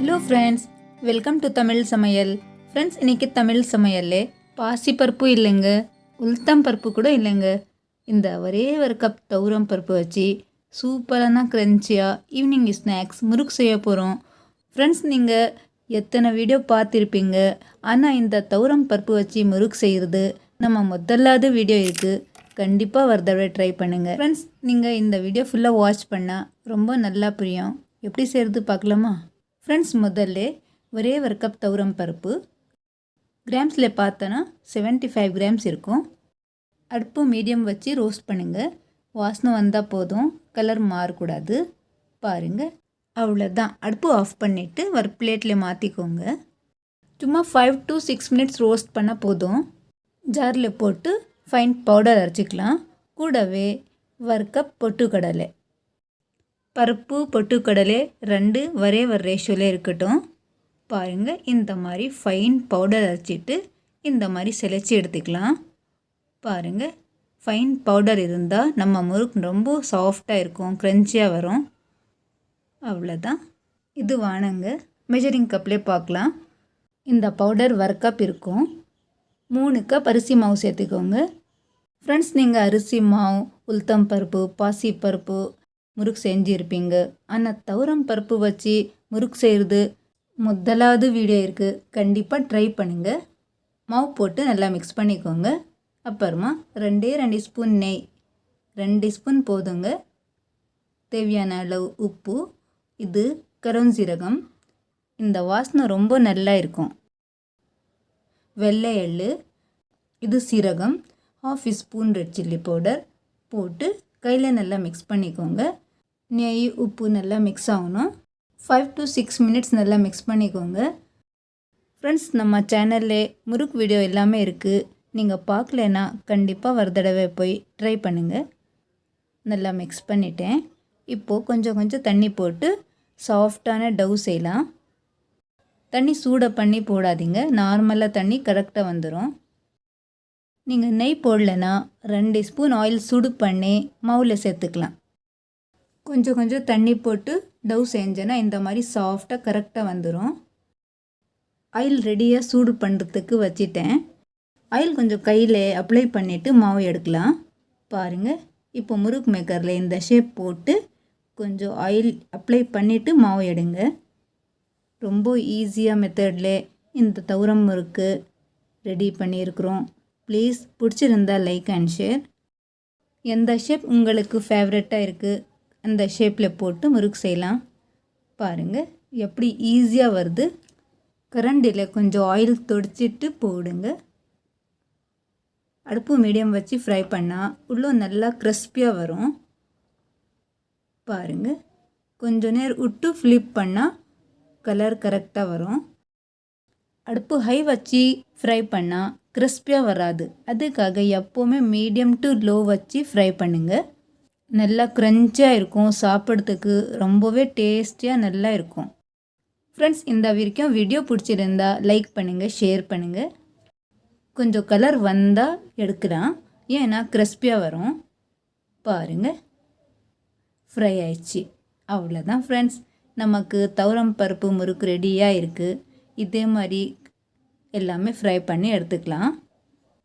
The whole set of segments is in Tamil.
Hello friends welcome to Tamil சமையல் ஃப்ரெண்ட்ஸ் இன்னைக்கு தமிழ் சமையல்லே பாசி பருப்பு இல்லைங்க உளுத்தம் பருப்பு கூட இல்லைங்க. இந்த ஒரே ஒரு கப் தௌரம் பருப்பு வச்சு சூப்பரான க்ரன்ச்சியாக ஈவினிங் ஸ்நாக்ஸ் முறுக்கு செய்ய போகிறோம் ஃப்ரெண்ட்ஸ் நீங்கள் எத்தனை வீடியோ பார்த்துருப்பீங்க? ஆனால் இந்த தௌரம் பருப்பு வச்சு முறுக்கு செய்கிறது நம்ம முதல்லாவது வீடியோ இருக்குது கண்டிப்பாக ஒரு தடவை ட்ரை பண்ணுங்கள் ஃப்ரெண்ட்ஸ் நீங்கள் இந்த வீடியோ ஃபுல்லாக வாட்ச் பண்ணால் ரொம்ப நல்லா புரியும். எப்படி செய்கிறது பார்க்கலாமா? ஃப்ரெண்ட்ஸ் முதல்ல ஒரே ஒரு கப் தௌரம் பருப்பு. கிராம்ஸில் பார்த்தோன்னா 75 ஃபைவ் கிராம்ஸ் இருக்கும். அடுப்பு மீடியம் வச்சு ரோஸ்ட் பண்ணுங்கள் வாசனை வந்தால் போதும். கலர் மாறக்கூடாது. பாருங்கள் அவ்வளோதான் அடுப்பு ஆஃப் பண்ணிவிட்டு ஒரு பிளேட்டில் மாற்றிக்கோங்க சும்மா five to six minutes roast பண்ணால் போதும். ஜாரில் போட்டு ஃபைன் பவுடர் அரைச்சிக்கலாம். கூடவே ஒரு கப் பொட்டுக்கடலை. பருப்பு பொட்டுக்கடலை ரெண்டு ஒரே ஒரு ரேஷியோவில் இருக்கட்டும். பாருங்கள் இந்த மாதிரி ஃபைன் பவுடர் அரைச்சிட்டு இந்த மாதிரி செலைச்சி எடுத்துக்கலாம். பாருங்கள் ஃபைன் பவுடர் இருந்தால் நம்ம முறுக்கு ரொம்ப சாஃப்டாக இருக்கும் க்ரன்ச்சியாக வரும். அவ்வளோதான் இது வானங்க மெஷரிங் கப்லேயே பார்க்கலாம். இந்த பவுடர் ஒரு கப் இருக்கும். மூணு கப் அரிசி மாவு சேர்த்துக்கோங்க. ஃப்ரெண்ட்ஸ் நீங்கள் அரிசி மாவு உளுத்தம் பருப்பு பாசி பருப்பு முறுக்கு செஞ்சுருப்பீங்க. ஆனால் தவரம் பருப்பு வச்சு முறுக்கு செய்கிறது முதலாவது வீடியோ இருக்குது கண்டிப்பாக ட்ரை பண்ணுங்கள் மாவு போட்டு நல்லா மிக்ஸ் பண்ணிக்கோங்க. அப்புறமா ரெண்டே ரெண்டு ஸ்பூன் நெய். ரெண்டு ஸ்பூன் போதுங்க. தேவையான அளவு உப்பு இது கருஞ்சீரகம். இந்த வாசனை ரொம்ப நல்லா இருக்கும். வெள்ளை எள்ளு இது சீரகம். Half spoon red chilli powder போட்டு கையில் நல்லா மிக்ஸ் பண்ணிக்கோங்க. நெய் உப்பு நல்லா மிக்ஸ் ஆகணும். ஃபைவ் டு சிக்ஸ் மினிட்ஸ் நல்லா மிக்ஸ் பண்ணிக்கோங்க. ஃப்ரெண்ட்ஸ் நம்ம சேனல்லே முறுக்கு வீடியோ எல்லாமே இருக்குது நீங்கள் பார்க்கலனா கண்டிப்பாக ஒரு தடவை போய் ட்ரை பண்ணுங்கள் நல்லா மிக்ஸ் பண்ணிட்டேன். இப்போது கொஞ்சம் கொஞ்சம் தண்ணி போட்டு சாஃப்டான டவ் செய்யலாம். தண்ணி சூடை பண்ணி போடாதீங்க. நார்மலாக தண்ணி கரெக்டாக வந்துடும் நீங்கள் நெய் போடலைன்னா ரெண்டு ஸ்பூன் ஆயில் சூடு பண்ணி மாவில் சேர்த்துக்கலாம். கொஞ்சம் கொஞ்சம் தண்ணி போட்டு டவ் செஞ்சேன்னா இந்த மாதிரி சாஃப்டாக கரெக்டாக வந்துடும் ஆயில் ரெடியாக சூடு பண்ணுறதுக்கு வச்சிட்டேன். ஆயில் கொஞ்சம் கையில் அப்ளை பண்ணிவிட்டு மாவு எடுக்கலாம். பாருங்கள் இப்போ முறுக்கு மேக்கரில் இந்த ஷேப் போட்டு கொஞ்சம் ஆயில் அப்ளை பண்ணிவிட்டு மாவு எடுங்க. ரொம்ப ஈஸியாக மெத்தடில் இந்த தௌரம் முறுக்கு ரெடி பண்ணியிருக்கிறோம். ப்ளீஸ் பிடிச்சிருந்தா லைக் அண்ட் ஷேர் எந்த ஷேப் உங்களுக்கு ஃபேவரட்டாக இருக்குது அந்த ஷேப்பில் போட்டு முறுக்கு செய்யலாம். பாருங்கள் எப்படி ஈஸியாக வருது. கரண்டில் கொஞ்சம் ஆயில் தொடிச்சிட்டு போடுங்க. அடுப்பு மீடியம் வச்சு ஃப்ரை பண்ணால் உள்ளே நல்லா கிறிஸ்பியாக வரும். பாருங்கள் கொஞ்ச நேரம் விட்டு ஃப்ளிப் பண்ணால் கலர் கரெக்டாக வரும். அடுப்பு ஹை வச்சு ஃப்ரை பண்ணால் கிறிஸ்பியாக வராது. அதுக்காக எப்போவுமே மீடியம் டு லோ வச்சு ஃப்ரை பண்ணுங்கள் நல்லா க்ரன்ச்சியாக இருக்கும். சாப்பிட்றதுக்கு ரொம்பவே டேஸ்டியாக நல்லா இருக்கும். ஃப்ரெண்ட்ஸ் இந்த வரைக்கும் வீடியோ பிடிச்சிருந்தா லைக் பண்ணுங்கள் ஷேர் பண்ணுங்கள் கொஞ்சம் கலர் வந்தால் எடுக்கலாம். ஏன்னா கிறிஸ்பியாக வரும். பாருங்கள் ஃப்ரை ஆயிடுச்சு. அவ்வளோதான் ஃப்ரெண்ட்ஸ் நமக்கு தவரம் பருப்பு முறுக்கு ரெடியாக இருக்குது இதே மாதிரி எல்லாமே ஃப்ரை பண்ணி எடுத்துக்கலாம்.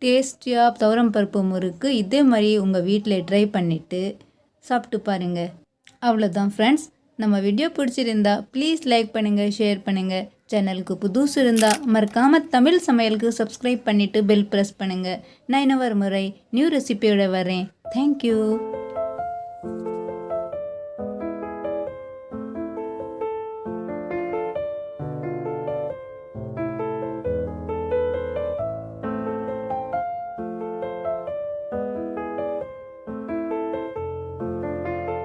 டேஸ்டியாக தவரம் பருப்பு முறுக்கு இதே மாதிரி உங்கள் வீட்டில் ட்ரை பண்ணிவிட்டு சாப்பிட்டு பாருங்கள் அவ்வளோதான் ஃப்ரெண்ட்ஸ் நம்ம வீடியோ பிடிச்சிருந்தா ப்ளீஸ் லைக் பண்ணுங்கள் ஷேர் பண்ணுங்கள் சேனலுக்கு புதுசு இருந்தால் மறக்காமல் தமிழ் சமையலுக்கு சப்ஸ்கிரைப் பண்ணிவிட்டு பெல் ப்ரெஸ் பண்ணுங்கள் நான் இன்னும் ஒரு முறை நியூ ரெசிபியோட வரேன் தேங்க்யூ